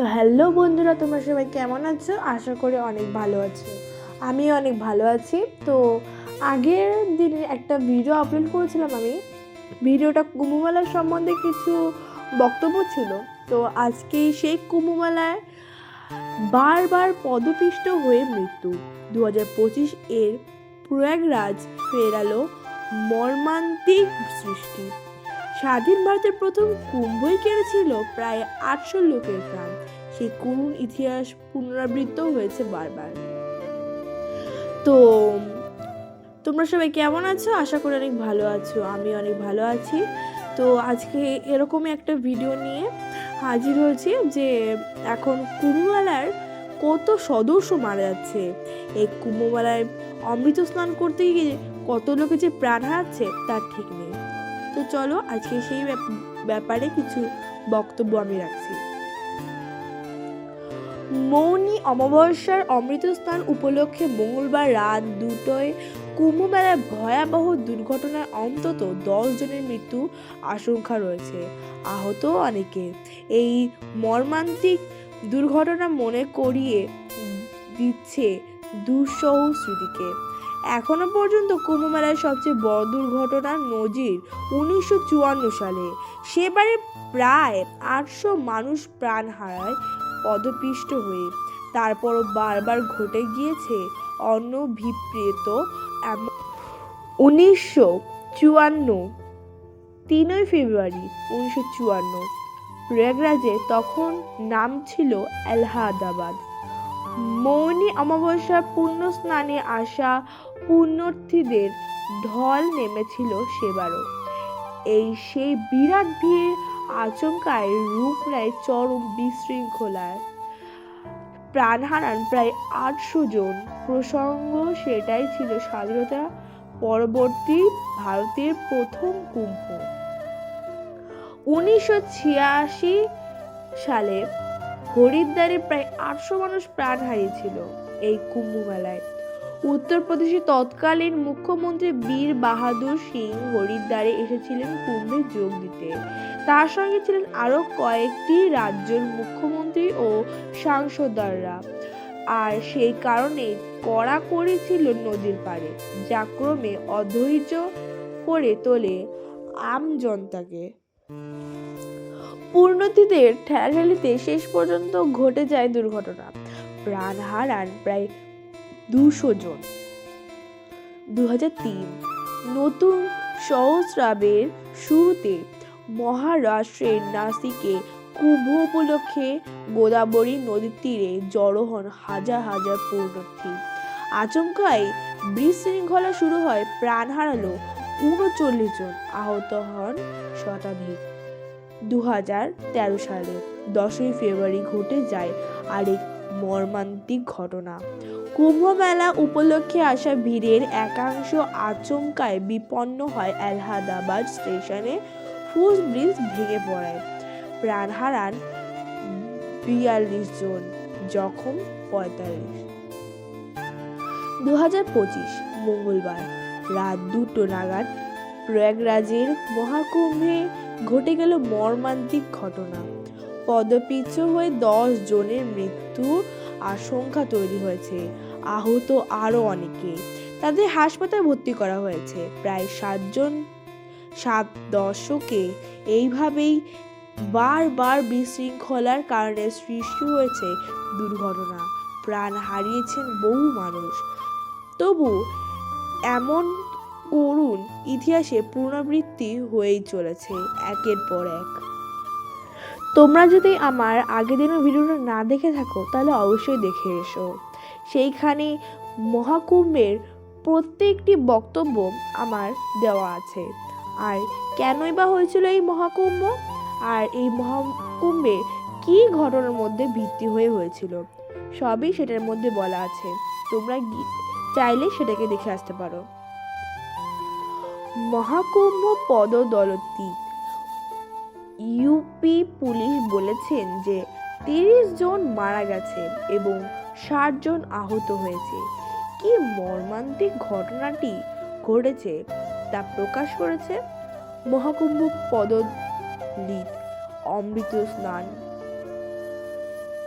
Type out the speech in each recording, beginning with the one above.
তো হ্যালো বন্ধুরা, তোমরা সবাই কেমন আছো? আশা করি অনেক ভালো আছো। আমি অনেক ভালো আছি। তো আগের দিনে একটা ভিডিও আপলোড করেছিলাম আমি। ভিডিওটা কুম্ভমেলার সম্বন্ধে কিছু বক্তব্য ছিল। তো আজকে সেই কুম্ভমেলায় বারবার পদপিষ্ট হয়ে মৃত্যু। দু হাজার পঁচিশ এর প্রয়াগরাজ ফেরালো মর্মান্তিক সৃষ্টি। স্বাধীন ভারতের প্রথম কুম্ভই কেড়েছিল প্রায় আটশো লোকের প্রাণ। সেই করুণ ইতিহাস পুনরাবৃত্ত হয়েছে বারবার। তো, তোমরা সবাই কেমন আছো? আশা করি অনেক ভালো আছো আমি অনেক ভালো আছি। তো, আজকে এরকমই একটা ভিডিও নিয়ে হাজির হয়েছি যে এখন কুম্ভমেলার কত সদস্য মারা যাচ্ছে। এই কুম্ভমেলায় অমৃত স্নান করতে গিয়ে কত লোকে যে প্রাণ হারাচ্ছে, তার ঠিক নেই। তো চলো, আজকে সেই ব্যাপ- ব্যাপারে কিছু বক্তব্য আমি রাখছি। মৌনী অমাবস্যার অমৃত স্নান উপলক্ষে মঙ্গলবার রাত দুটোয় কুম্ভমেলায় ভয়াবহ দুর্ঘটনায় অন্তত দশ জনের মৃত্যু আশঙ্কা রয়েছে। আহত অনেকে। এই মর্মান্তিক দুর্ঘটনা মনে করিয়ে দিচ্ছে দুঃসহ স্মৃতিকে। এখনও পর্যন্ত কুম্ভমেলার সবচেয়ে বড় দুর্ঘটনার নজির উনিশশো চুয়ান্ন সালে। সেবারে প্রায় আটশো মানুষ প্রাণ হারায় পদপিষ্ট হয়ে। তারপরও বারবার ঘটে গিয়েছে অনভিপ্রেত এমন। উনিশশো চুয়ান্ন, তিনই ফেব্রুয়ারি উনিশশো চুয়ান্ন, প্রয়াগরাজে তখন নাম ছিল এলাহাবাদ। মৌনি অমাবস্যা পূর্ণ স্নানে আসা পুণ্যার্থীদের ঢল নেমেছিল সেবারও। এই সেই বিরাট ভিড় আচমকায় রূপ নেয় চরম বিশৃঙ্খলায়। প্রাণ হারান প্রায় আটশো জন। প্রসঙ্গ সেটাই ছিল স্বাধীনতা পরবর্তী ভারতের প্রথম কুম্ভ। উনিশশো ছিয়াশি সালে হরিদ্বারে প্রায় আটশো মানুষ প্রাণ হারিয়েছিল এই কুম্ভ মেলায় উত্তরপ্রদেশের তৎকালীন মুখ্যমন্ত্রী বীর বাহাদুর সিং হরিদ্বারে এসেছিলেন কুম্ভে যোগ দিতে। তার সঙ্গে ছিলেন আরও কয়েকটি রাজ্যের মুখ্যমন্ত্রী ও সাংসদরা। আর সেই কারণে কড়া করেছিল নদীর পাড়ে, যা ক্রমে অধৈর্য করে তোলে আম জনতাকে। পূর্ণতিদের ঠেলাঠেলিতে শেষ পর্যন্ত ঘটে যায় দুর্ঘটনা। প্রাণ হারান প্রায় দুশো জন। দু হাজার তিন, নতুন সহস্রাবের শুরুতে মহারাষ্ট্রের নাসিকে কুম্ভ উপলক্ষে গোদাবরী নদীর তীরে জড়ো হন হাজার হাজার পূর্ণার্থী আচমকায় বিশৃঙ্খলা শুরু হয় প্রাণ হারালো উনচল্লিশ জন। আহত হন শতাধিক। দু হাজার তেরো সালে দশই ফেব্রুয়ারি ঘটে যায় আরেক মর্মান্তিক ঘটনা। কুম্ভ মেলা উপলক্ষে আসা ভিড়ের একাংশ আচমকায় বিপন্ন হয় এলাহাবাদ স্টেশনে ফুস ব্রিজ ভেঙে পড়ায় প্রাণ হারান বিয়াল্লিশ জন, জখম পঁয়তাল্লিশ। দু হাজার পঁচিশ মঙ্গলবার রাত দুটো নাগাদ প্রয়াগরাজের মহাকুম্ভে ঘটে গেল মর্মান্তিক ঘটনা। পদপিচ্ছ হয়ে দশ জনের মৃত্যু আশঙ্কা তৈরি হয়েছে। আহত আরও অনেকে। তাদের হাসপাতালে ভর্তি করা হয়েছে। প্রায় সাতজন সাত দশকে। এইভাবেই বারবার বিশৃঙ্খলার কারণে সৃষ্টি হয়েছে দুর্ঘটনা। প্রাণ হারিয়েছেন বহু মানুষ। তবু এমন করুণ ইতিহাসে পুনরাবৃত্তি হয়েই চলেছে একের পর এক। তোমরা যদি আমার আগের দিনের ভিডিওটা না দেখে থাকো, তাহলে অবশ্যই দেখে এসো। সেইখানে মহাকুম্ভের প্রত্যেকটি বক্তব্য আমার দেওয়া আছে। আর কেনই বা হয়েছিল এই মহাকুম্ভ? আর এই মহাকুম্ভে কি ঘটনার মধ্যে ভিত্তি হয়ে হয়েছিল? সবই সেটার মধ্যে বলা আছে। তোমরা চাইলে সেটাকে দেখে আসতে পারো। মহাকুম্ভ পদদলতি। ইউপি পুলিশ বলেছেন যে তিরিশ জন মারা গেছে এবং ষাট জন আহত হয়েছে। কি মর্মান্তিক ঘটনাটি ঘটেছে তা প্রকাশ করেছে মহাকুম্ভ পদলিত অমৃত স্নান।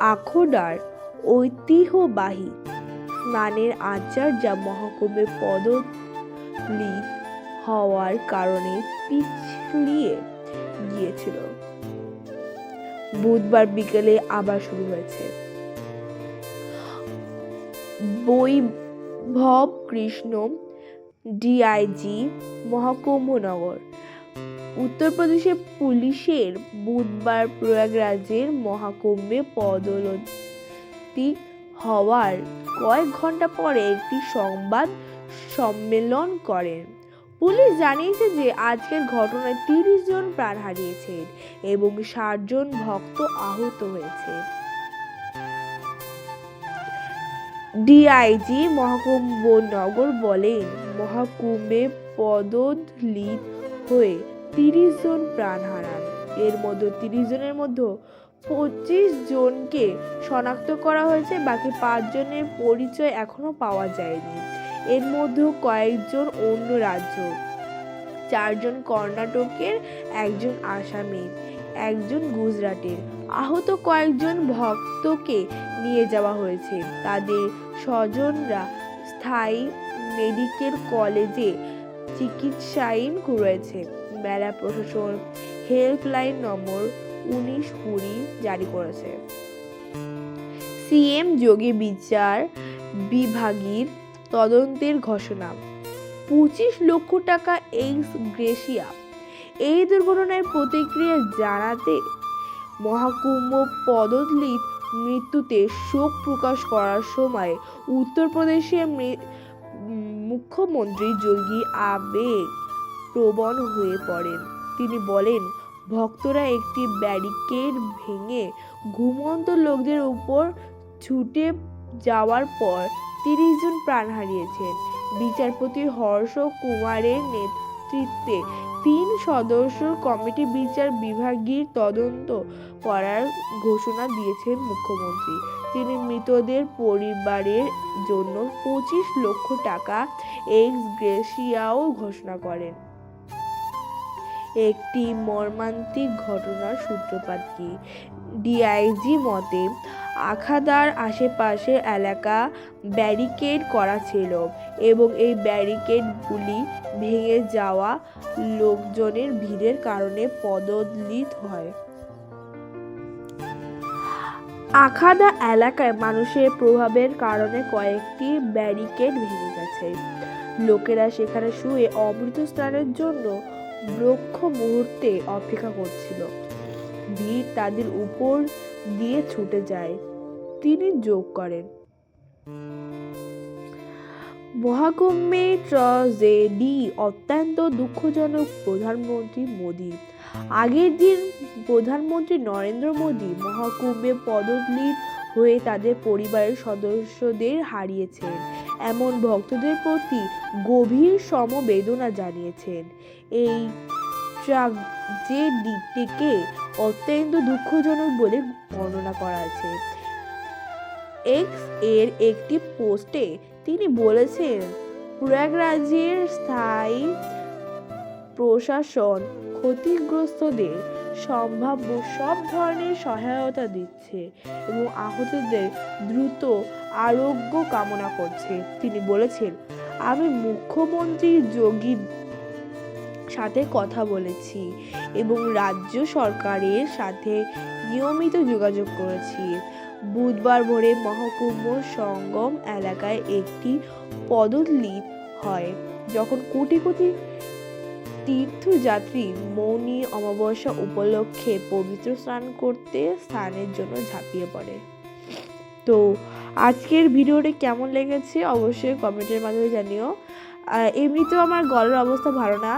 আখড়ার ঐতিহ্যবাহী স্নানের আচার যা মহাকুম্ভে পদলিত হওয়ার কারণে পিছলিয়ে গিয়েছিল। বুধবার বিকেলে আবার শুরু হয়েছে। বৈভব কৃষ্ণ ডিআইজি মহাকুম্ভনগর উত্তরপ্রদেশে পুলিশের বুধবার প্রয়াগরাজের মহাকুম্ভে পদলতি হওয়ার কয়েক ঘণ্টা পরে একটি সংবাদ সম্মেলন করেন পুলিশ জানিয়েছে যে আজকের ঘটনায় তিরিশ জন প্রাণ হারিয়েছেন এবং ষাট জন ভক্ত আহত হয়েছে। ডিআইজি মহাকুম্ভনগর বলেন মহাকুম্ভে পদদলিত হয়ে তিরিশ জন প্রাণ হারান। এর মধ্যে তিরিশ জনের মধ্যে পঁচিশ জনকে শনাক্ত করা হয়েছে, বাকি পাঁচজনের পরিচয় এখনও পাওয়া যায়নি। এর মধ্যে কয়েকজন অন্য রাজ্য, চারজন কর্ণাটকের, একজন আসামি একজন গুজরাটের। আহত কয়েকজন ভক্তকে নিয়ে যাওয়া হয়েছে। তাদের স্বজনরা স্থায়ী মেডিকেল কলেজে চিকিৎসায়ীন রয়েছে। মেলা প্রশাসন হেল্পলাইন নম্বর উনিশ কুড়ি জারি করেছে। সিএম যোগী বিচার বিভাগীর তদন্তের ঘোষণা। পঁচিশ লক্ষ টাকা এইস গ্রেসিয়া। এই দুর্ঘটনায় প্রতিক্রিয়া জানাতে মহাকুম্ভ পদদলিত মৃত্যুতে শোক প্রকাশ করার সময় উত্তরপ্রদেশের মুখ্যমন্ত্রী যোগী আবেগ প্রবণ হয়ে পড়েন। তিনি বলেন, ভক্তরা একটি ব্যারিকেড ভেঙে ঘুমন্ত লোকদের উপর ছুটে যাওয়ার পর তিরিশ জন প্রাণ হারিয়েছেন। বিচারপতি হর্ষ কুমারের নেতৃত্বে তিন সদস্য কমিটি বিচার বিভাগীর তদন্ত করার ঘোষণা দিয়েছেন মুখ্যমন্ত্রী। তিনি মৃতদের পরিবারের জন্য পঁচিশ লক্ষ টাকা এক্স গ্রেসিয়াও ঘোষণা করেন। একটি মর্মান্তিক ঘটনার সূত্রপাত কি? ডিআইজি মতে, আখাদার আশেপাশের এলাকা ব্যারিকেড করা ছিল এবং এই ব্যারিকেডগুলি ভেঙে যাওয়া লোকজনের ভিড়ের কারণে পদদলিত হয়। আখাদা এলাকায় মানুষের প্রভাবের কারণে কয়েকটি ব্যারিকেড ভেঙে গেছে। লোকেরা সেখানে শুয়ে অমৃত স্নানের জন্য ব্রক্ষ মুহূর্তে অপেক্ষা করছিল। ভিড় তাদের উপর দিয়ে ছুটে যায়। তিনি যোগ করেন। মহাকুম্ভে ট্রাজেডি, অত্যন্ত দুঃখজনক প্রধানমন্ত্রী মোদী। আগের দিন প্রধানমন্ত্রী নরেন্দ্র মোদী মহাকুম্ভে পদদলিত হয়ে তাদের পরিবারের সদস্যদের হারিয়েছেন। এমন ভক্তদের প্রতি গভীর সমবেদনা জানিয়েছেন। এই যে দিকটিকে অত্যন্ত দুঃখজনক বলে বর্ণনা করা আছে। এক্সের একটি পোস্টে তিনি বলেছেন, প্রয়াগরাজের স্থায়ী প্রশাসন ক্ষতিগ্রস্তদের সম্ভাব্য সব ধরনের সহায়তা দিচ্ছে এবং আহতদের দ্রুত আরোগ্য কামনা করছে। তিনি বলেছেন, আমি মুখ্যমন্ত্রী যোগী সাথে কথা বলেছি এবং রাজ্য সরকারের সাথে নিয়মিত যোগাযোগ করেছি। বুধবার ভোরে মহকুম্ভ সঙ্গম এলাকায় একটি পদলিত হয়। যখন কোটি কোটি তীর্থযাত্রী মৌনি অমাবস্যা উপলক্ষে পবিত্র স্নান করতে স্থানের জন্য ঝাঁপিয়ে পড়ে। তো আজকের ভিডিওটি কেমন লেগেছে অবশ্যই কমেন্টের মাধ্যমে জানিও। এমনিতেও আমার গলার অবস্থা ভালো না।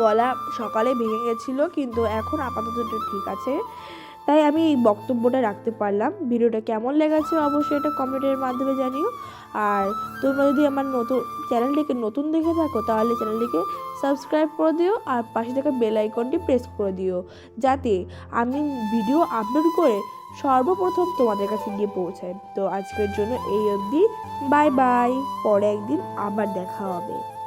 গলা সকালে ভেঙে গেছিল, কিন্তু এখন আপাতত ঠিক আছে। তাই আমি এই বক্তব্যটা রাখতে পারলাম। ভিডিওটা কেমন লেগেছে অবশ্যই এটা কমেন্টের মাধ্যমে জানিও। আর তোমরা যদি আমার নতুন চ্যানেলটিকে নতুন দেখে থাকো, তাহলে চ্যানেলটিকে সাবস্ক্রাইব করে দিও আর পাশে থাকা বেল আইকনটি প্রেস করে দিও। যাতে আমি ভিডিও আপলোড করে সর্বপ্রথম তোমাদের কাছে গিয়ে পৌঁছায়। তো আজকের জন্য এই অবধি। Bye bye. পরে একদিন আবার দেখা হবে।